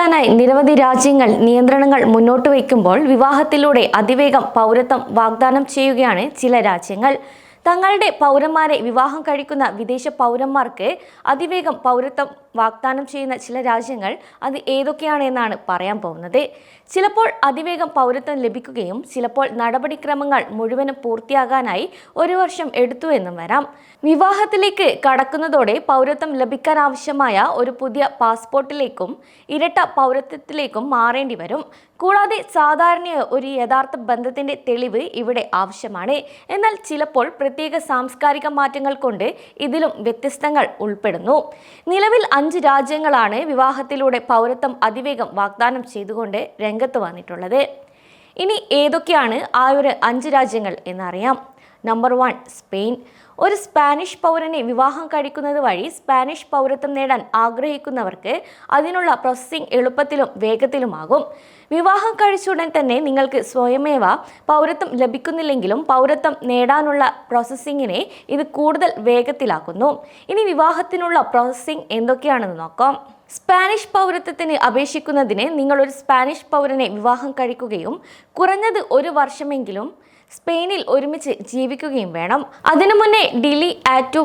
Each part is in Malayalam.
ലഭിക്കാനായി നിരവധി രാജ്യങ്ങൾ നിയന്ത്രണങ്ങൾ മുന്നോട്ട് വയ്ക്കുമ്പോൾ വിവാഹത്തിലൂടെ അതിവേഗം പൗരത്വം വാഗ്ദാനം ചെയ്യുകയാണ് ചില രാജ്യങ്ങൾ. തങ്ങളുടെ പൗരന്മാരെ വിവാഹം കഴിക്കുന്ന വിദേശ പൗരന്മാർക്ക് അതിവേഗം പൗരത്വം വാഗ്ദാനം ചെയ്യുന്ന ചില രാജ്യങ്ങൾ അത് ഏതൊക്കെയാണ് എന്നാണ് പറയാൻ പോകുന്നത്. ചിലപ്പോൾ അതിവേഗം പൗരത്വം ലഭിക്കുകയും ചിലപ്പോൾ നടപടിക്രമങ്ങൾ മുഴുവനും പൂർത്തിയാകാനായി ഒരു വർഷം എടുത്തു എന്നും വരാം. വിവാഹത്തിലേക്ക് കടക്കുന്നതോടെ പൗരത്വം ലഭിക്കാൻ ആവശ്യമായ ഒരു പുതിയ പാസ്പോർട്ടിലേക്കും ഇരട്ട പൗരത്വത്തിലേക്കും മാറേണ്ടി വരും. കൂടാതെ സാധാരണ ഒരു യഥാർത്ഥ ബന്ധത്തിന്റെ തെളിവ് ഇവിടെ ആവശ്യമാണ്. എന്നാൽ ചിലപ്പോൾ പ്രത്യേക സാംസ്കാരിക മാറ്റങ്ങൾ കൊണ്ട് ഇതിലും വ്യത്യസ്തങ്ങൾ ഉൾപ്പെടുന്നു. നിലവിൽ അഞ്ച് രാജ്യങ്ങളാണ് വിവാഹത്തിലൂടെ പൗരത്വം അതിവേഗം വാഗ്ദാനം ചെയ്തുകൊണ്ട് രംഗത്ത് വന്നിട്ടുള്ളത്. ഇനി ഏതൊക്കെയാണ് ആ ഒരു അഞ്ച് രാജ്യങ്ങൾ എന്നറിയാം. നമ്പർ വൺ സ്പെയിൻ ഒരു സ്പാനിഷ് പൗരനെ വിവാഹം കഴിക്കുന്നത് വഴി സ്പാനിഷ് പൗരത്വം നേടാൻ ആഗ്രഹിക്കുന്നവർക്ക് അതിനുള്ള പ്രോസസ്സിംഗ് എളുപ്പത്തിലും വേഗത്തിലുമാകും. വിവാഹം കഴിച്ച ഉടൻ തന്നെ നിങ്ങൾക്ക് സ്വയമേവ പൗരത്വം ലഭിക്കുന്നില്ലെങ്കിലും പൗരത്വം നേടാനുള്ള പ്രോസസ്സിങ്ങിനെ ഇത് കൂടുതൽ വേഗത്തിലാക്കുന്നു. ഇനി വിവാഹത്തിനുള്ള പ്രോസസ്സിംഗ് എന്തൊക്കെയാണെന്ന് നോക്കാം. സ്പാനിഷ് പൗരത്വത്തിന് അപേക്ഷിക്കുന്നതിന് നിങ്ങൾ ഒരു സ്പാനിഷ് പൗരനെ വിവാഹം കഴിക്കുകയും കുറഞ്ഞത് ഒരു വർഷമെങ്കിലും സ്പെയിനിൽ ഒരുമിച്ച് ജീവിക്കുകയും വേണം. അതിനു മുന്നേ ഡിലി ആറ്റു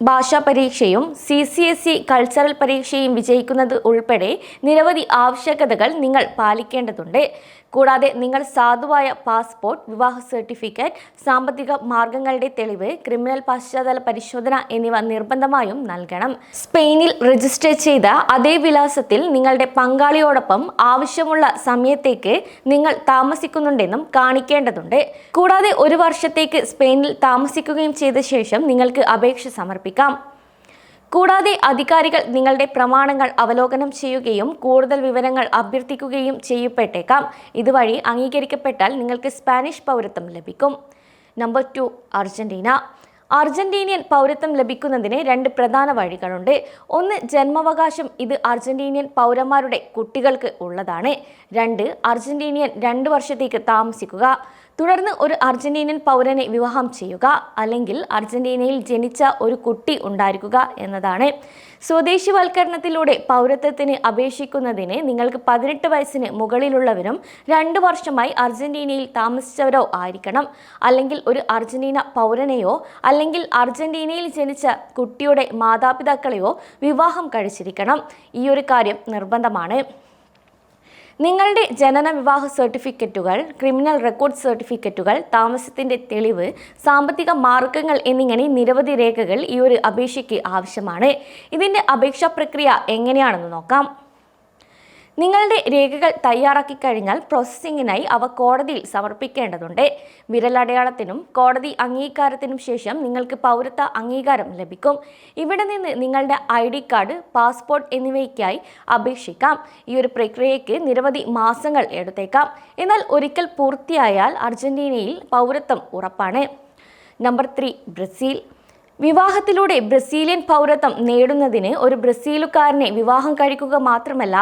ഭാഷാ പരീക്ഷയും C C S C cultural പരീക്ഷയും വിജയിക്കുന്നത് ഉൾപ്പെടെ നിരവധി ആവശ്യകതകൾ നിങ്ങൾ പാലിക്കേണ്ടതുണ്ട്. കൂടാതെ നിങ്ങൾ സാധുവായ പാസ്പോർട്ട് വിവാഹ സർട്ടിഫിക്കറ്റ് സാമ്പത്തിക മാർഗങ്ങളുടെ തെളിവ് ക്രിമിനൽ പശ്ചാത്തല പരിശോധന എന്നിവ നിർബന്ധമായും നൽകണം. സ്പെയിനിൽ രജിസ്റ്റർ ചെയ്ത അതേ വിലാസത്തിൽ നിങ്ങളുടെ പങ്കാളിയോടൊപ്പം ആവശ്യമുള്ള സമയത്തേക്ക് നിങ്ങൾ താമസിക്കുന്നുണ്ടെന്നും കാണിക്കേണ്ടതുണ്ട്. കൂടാതെ ഒരു വർഷത്തേക്ക് സ്പെയിനിൽ താമസിക്കുകയും ചെയ്ത ശേഷം നിങ്ങൾക്ക് അപേക്ഷ സമർപ്പിക്കാം. കൂടാതെ അധികാരികൾ നിങ്ങളുടെ പ്രമാണങ്ങൾ അവലോകനം ചെയ്യുകയും കൂടുതൽ വിവരങ്ങൾ അഭ്യർത്ഥിക്കുകയും ചെയ്യപ്പെട്ടേക്കാം. ഇതുവഴി അംഗീകരിക്കപ്പെട്ടാൽ നിങ്ങൾക്ക് സ്പാനിഷ് പൗരത്വം ലഭിക്കും. Number two Argentina. അർജന്റീനിയൻ പൗരത്വം ലഭിക്കുന്നതിന് രണ്ട് പ്രധാന വഴികളുണ്ട്. ഒന്ന് ജന്മാവകാശം. ഇത് അർജന്റീനിയൻ പൗരന്മാരുടെ കുട്ടികൾക്ക് ഉള്ളതാണ്. രണ്ട് അർജന്റീനിയൻ രണ്ട് വർഷത്തേക്ക് താമസിക്കുക. തുടർന്ന് ഒരു അർജന്റീനിയൻ പൗരനെ വിവാഹം ചെയ്യുക അല്ലെങ്കിൽ അർജന്റീനയിൽ ജനിച്ച ഒരു കുട്ടി ഉണ്ടായിരിക്കുക എന്നതാണ്. സ്വദേശിവൽക്കരണത്തിലൂടെ പൗരത്വത്തിന് അപേക്ഷിക്കുന്നതിന് നിങ്ങൾക്ക് പതിനെട്ട് വയസ്സിന് മുകളിലുള്ളവരും രണ്ട് വർഷമായി അർജന്റീനയിൽ താമസിച്ചവരോ ആയിരിക്കണം. അല്ലെങ്കിൽ ഒരു അർജന്റീന പൗരനെയോ അല്ലെങ്കിൽ അർജന്റീനയിൽ ജനിച്ച കുട്ടിയുടെ മാതാപിതാക്കളെയോ വിവാഹം കഴിച്ചിരിക്കണം. ഈ ഒരു കാര്യം നിർബന്ധമാണ്. നിങ്ങളുടെ ജനന വിവാഹ സർട്ടിഫിക്കറ്റുകൾ ക്രിമിനൽ റെക്കോർഡ് സർട്ടിഫിക്കറ്റുകൾ താമസത്തിന്റെ തെളിവ് സാമ്പത്തിക മാർഗങ്ങൾ എന്നിങ്ങനെ നിരവധി രേഖകൾ ഈ ഒരു അപേക്ഷയ്ക്ക് ആവശ്യമാണ്. ഇതിന്റെ അപേക്ഷാ പ്രക്രിയ എങ്ങനെയാണെന്ന് നോക്കാം. നിങ്ങളുടെ രേഖകൾ തയ്യാറാക്കി കഴിഞ്ഞാൽ പ്രോസസ്സിംഗിനായി അവ കോടതിയിൽ സമർപ്പിക്കേണ്ടതുണ്ട്. വിരലടയാളത്തിനും കോടതി അംഗീകാരത്തിനും ശേഷം നിങ്ങൾക്ക് പൗരത്വ അംഗീകാരം ലഭിക്കും. ഇവിടെ നിന്ന് നിങ്ങളുടെ ഐ ഡി കാർഡ് പാസ്പോർട്ട് എന്നിവയ്ക്കായി അപേക്ഷിക്കാം. ഈ ഒരു പ്രക്രിയയ്ക്ക് നിരവധി മാസങ്ങൾ എടുത്തേക്കാം. എന്നാൽ ഒരിക്കൽ പൂർത്തിയായാൽ അർജന്റീനയിൽ പൗരത്വം ഉറപ്പാണ്. Number three Brazil. വിവാഹത്തിലൂടെ ബ്രസീലിയൻ പൗരത്വം നേടുന്നതിന് ഒരു ബ്രസീലുകാരനെ വിവാഹം കഴിക്കുക മാത്രമല്ല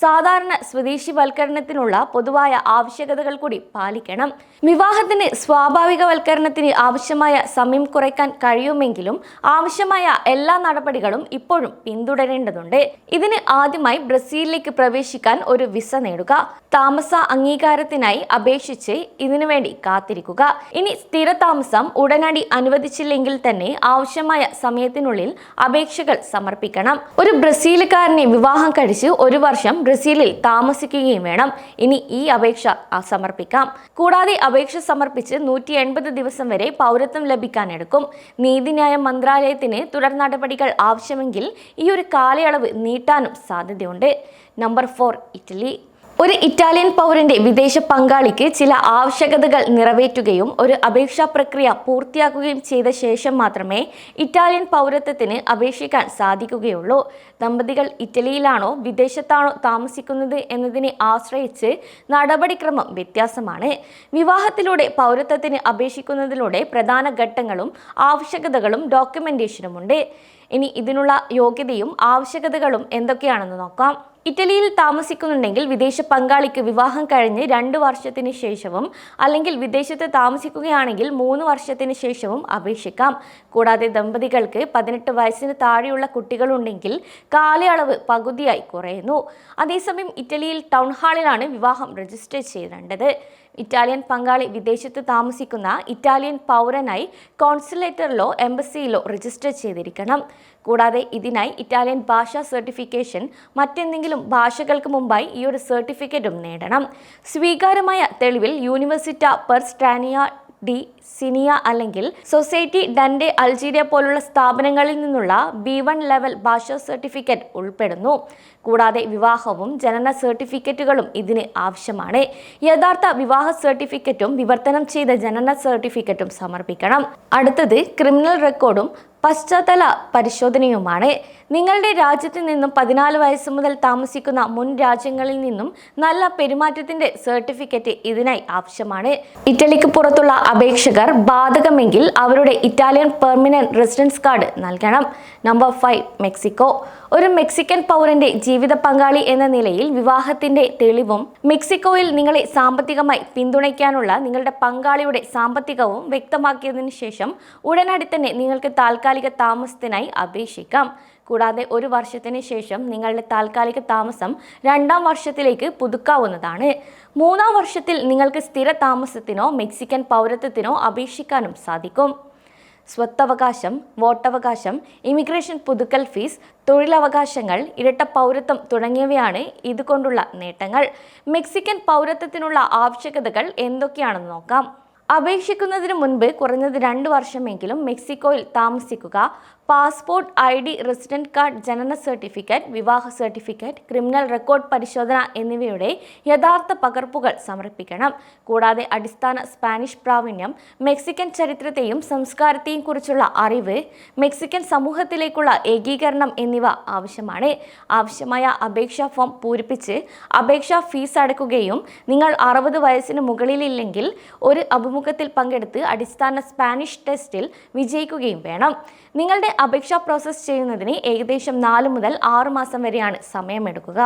സാധാരണ സ്വദേശിവൽക്കരണത്തിനുള്ള പൊതുവായ ആവശ്യകതകൾ കൂടി പാലിക്കണം. വിവാഹത്തിന് സ്വാഭാവികവൽക്കരണത്തിന് ആവശ്യമായ സമയം കുറയ്ക്കാൻ കഴിയുമെങ്കിലും ആവശ്യമായ എല്ലാ നടപടികളും ഇപ്പോഴും പിന്തുടരേണ്ടതുണ്ട്. ഇതിന് ആദ്യമായി ബ്രസീലിലേക്ക് പ്രവേശിക്കാൻ ഒരു വിസ നേടുക. താമസ അംഗീകാരത്തിനായി അപേക്ഷിച്ച് ഇതിനുവേണ്ടി കാത്തിരിക്കുക. ഇനി സ്ഥിരതാമസം ഉടനടി അനുവദിച്ചില്ലെങ്കിൽ തന്നെ ആവശ്യമായ സമയത്തിനുള്ളിൽ അപേക്ഷകൾ സമർപ്പിക്കണം. ഒരു ബ്രസീലുകാരനെ വിവാഹം കഴിച്ച് ഒരു വർഷം ബ്രസീലിൽ താമസിക്കുകയും വേണം. ഇനി ഈ അപേക്ഷ സമർപ്പിക്കാം. കൂടാതെ അപേക്ഷ സമർപ്പിച്ച് നൂറ്റി എൺപത് ദിവസം വരെ പൗരത്വം ലഭിക്കാനെടുക്കും. നീതിന്യായ മന്ത്രാലയത്തിന് തുടർ നടപടികൾ ആവശ്യമെങ്കിൽ ഈ ഒരു കാലയളവ് നീട്ടാനും സാധ്യതയുണ്ട്. Number four Italy. ഒരു ഇറ്റാലിയൻ പൗരന്റെ വിദേശ പങ്കാളിക്ക് ചില ആവശ്യകതകൾ നിറവേറ്റുകയും ഒരു അപേക്ഷാ പ്രക്രിയ പൂർത്തിയാക്കുകയും ചെയ്ത ശേഷം മാത്രമേ ഇറ്റാലിയൻ പൗരത്വത്തിന് അപേക്ഷിക്കാൻ സാധിക്കുകയുള്ളൂ. ദമ്പതികൾ ഇറ്റലിയിലാണോ വിദേശത്താണോ താമസിക്കുന്നത് എന്നതിനെ ആശ്രയിച്ച് നടപടിക്രമം വ്യത്യാസമാണ്. വിവാഹത്തിലൂടെ പൗരത്വത്തിന് അപേക്ഷിക്കുന്നതിലൂടെ പ്രധാന ഘട്ടങ്ങളും ആവശ്യകതകളും ഡോക്യുമെന്റേഷനുമുണ്ട്. ഇനി ഇതിനുള്ള യോഗ്യതയും ആവശ്യകതകളും എന്തൊക്കെയാണെന്ന് നോക്കാം. ഇറ്റലിയിൽ താമസിക്കുന്നുണ്ടെങ്കിൽ വിദേശ പങ്കാളിക്ക് വിവാഹം കഴിഞ്ഞ് രണ്ട് വർഷത്തിന് ശേഷവും അല്ലെങ്കിൽ വിദേശത്ത് താമസിക്കുകയാണെങ്കിൽ മൂന്ന് വർഷത്തിന് ശേഷവും അപേക്ഷിക്കാം. കൂടാതെ ദമ്പതികൾക്ക് പതിനെട്ട് വയസ്സിന് താഴെയുള്ള കുട്ടികളുണ്ടെങ്കിൽ കാലയളവ് പകുതിയായി കുറയുന്നു. അതേസമയം ഇറ്റലിയിൽ ടൗൺ ഹാളിലാണ് വിവാഹം രജിസ്റ്റർ ചെയ്യേണ്ടത്. ഇറ്റാലിയൻ പങ്കാളി വിദേശത്ത് താമസിക്കുന്ന ഇറ്റാലിയൻ പൗരനായി കോൺസുലേറ്ററിലോ എംബസിയിലോ രജിസ്റ്റർ ചെയ്തിരിക്കണം. കൂടാതെ ഇതിനായി ഇറ്റാലിയൻ ഭാഷാ സർട്ടിഫിക്കേഷൻ മറ്റെന്തെങ്കിലും ഭാഷകൾക്ക് മുമ്പായി ഈ ഒരു സർട്ടിഫിക്കറ്റും നേടണം. സ്വീകാര്യമായ തെളിവിൽ യൂണിവേഴ്സിറ്റ പെർ സ്ട്രാനിയ ഡി സിനിയ അല്ലെങ്കിൽ സൊസൈറ്റി ഡൻഡെ അൾജീരിയ പോലുള്ള സ്ഥാപനങ്ങളിൽ നിന്നുള്ള ബി വൺ ലെവൽ ഭാഷാ സർട്ടിഫിക്കറ്റ് ഉൾപ്പെടുന്നു. കൂടാതെ വിവാഹവും ജനന സർട്ടിഫിക്കറ്റുകളും ഇതിന് ആവശ്യമാണ്. യഥാർത്ഥ വിവാഹ സർട്ടിഫിക്കറ്റും വിവർത്തനം ചെയ്ത ജനന സർട്ടിഫിക്കറ്റും സമർപ്പിക്കണം. അടുത്തത് ക്രിമിനൽ റെക്കോർഡും പശ്ചാത്തല പരിശോധനയുമാണ്. നിങ്ങളുടെ രാജ്യത്ത് നിന്നും പതിനാല് വയസ്സ് മുതൽ താമസിക്കുന്ന മുൻ രാജ്യങ്ങളിൽ നിന്നും നല്ല പെരുമാറ്റത്തിന്റെ സർട്ടിഫിക്കറ്റ് ഇതിനായി ആവശ്യമാണ്. ഇറ്റലിക്ക് പുറത്തുള്ള അപേക്ഷകർ ബാധകമെങ്കിൽ അവരുടെ ഇറ്റാലിയൻ പെർമനന്റ് റെസിഡൻസ് കാർഡ് നൽകണം. Number five Mexico. ഒരു മെക്സിക്കൻ പൗരന്റെ ജീവിത പങ്കാളി എന്ന നിലയിൽ വിവാഹത്തിന്റെ തെളിവും മെക്സിക്കോയിൽ നിങ്ങളെ സാമ്പത്തികമായി പിന്തുണയ്ക്കാനുള്ള നിങ്ങളുടെ പങ്കാളിയുടെ സാമ്പത്തികവും വ്യക്തമാക്കിയതിന് ശേഷം ഉടനടി തന്നെ നിങ്ങൾക്ക് താൽക്കാലിക താമസത്തിനായി അപേക്ഷിക്കാം. കൂടാതെ ഒരു വർഷത്തിന് ശേഷം നിങ്ങളുടെ താൽക്കാലിക താമസം രണ്ടാം വർഷത്തിലേക്ക് പുതുക്കാവുന്നതാണ്. മൂന്നാം വർഷത്തിൽ നിങ്ങൾക്ക് സ്ഥിര താമസത്തിനോ മെക്സിക്കൻ പൗരത്വത്തിനോ അപേക്ഷിക്കാനും സാധിക്കും. സ്വത്തവകാശം വോട്ടവകാശം ഇമിഗ്രേഷൻ പുതുക്കൽ ഫീസ് തൊഴിലവകാശങ്ങൾ ഇരട്ട പൗരത്വം തുടങ്ങിയവയാണ് ഇതുകൊണ്ടുള്ള നേട്ടങ്ങൾ. മെക്സിക്കൻ പൗരത്വത്തിനുള്ള ആവശ്യകതകൾ എന്തൊക്കെയാണെന്ന് നോക്കാം. അപേക്ഷിക്കുന്നതിന് മുൻപ് കുറഞ്ഞത് രണ്ട് വർഷമെങ്കിലും മെക്സിക്കോയിൽ താമസിക്കുക passport I D resident card ജനന സർട്ടിഫിക്കറ്റ് വിവാഹ സർട്ടിഫിക്കറ്റ് ക്രിമിനൽ റെക്കോർഡ് പരിശോധന എന്നിവയുടെ യഥാർത്ഥ പകർപ്പുകൾ സമർപ്പിക്കണം. കൂടാതെ അടിസ്ഥാന സ്പാനിഷ് പ്രാവീണ്യം മെക്സിക്കൻ ചരിത്രത്തെയും സംസ്കാരത്തെയും കുറിച്ചുള്ള അറിവ് മെക്സിക്കൻ സമൂഹത്തിലേക്കുള്ള ഏകീകരണം എന്നിവ ആവശ്യമാണ്. ആവശ്യമായ അപേക്ഷാ ഫോം പൂരിപ്പിച്ച് അപേക്ഷാ ഫീസ് അടക്കുകയും നിങ്ങൾ അറുപത് വയസ്സിന് മുകളിലില്ലെങ്കിൽ ഒരു അഭിമുഖത്തിൽ പങ്കെടുത്ത് അടിസ്ഥാന സ്പാനിഷ് ടെസ്റ്റിൽ വിജയിക്കുകയും വേണം. നിങ്ങളുടെ അപേക്ഷ പ്രോസസ്സ് ചെയ്യുന്നതിന് ഏകദേശം നാല് മുതൽ ആറ് മാസം വരെയാണ് സമയമെടുക്കുക.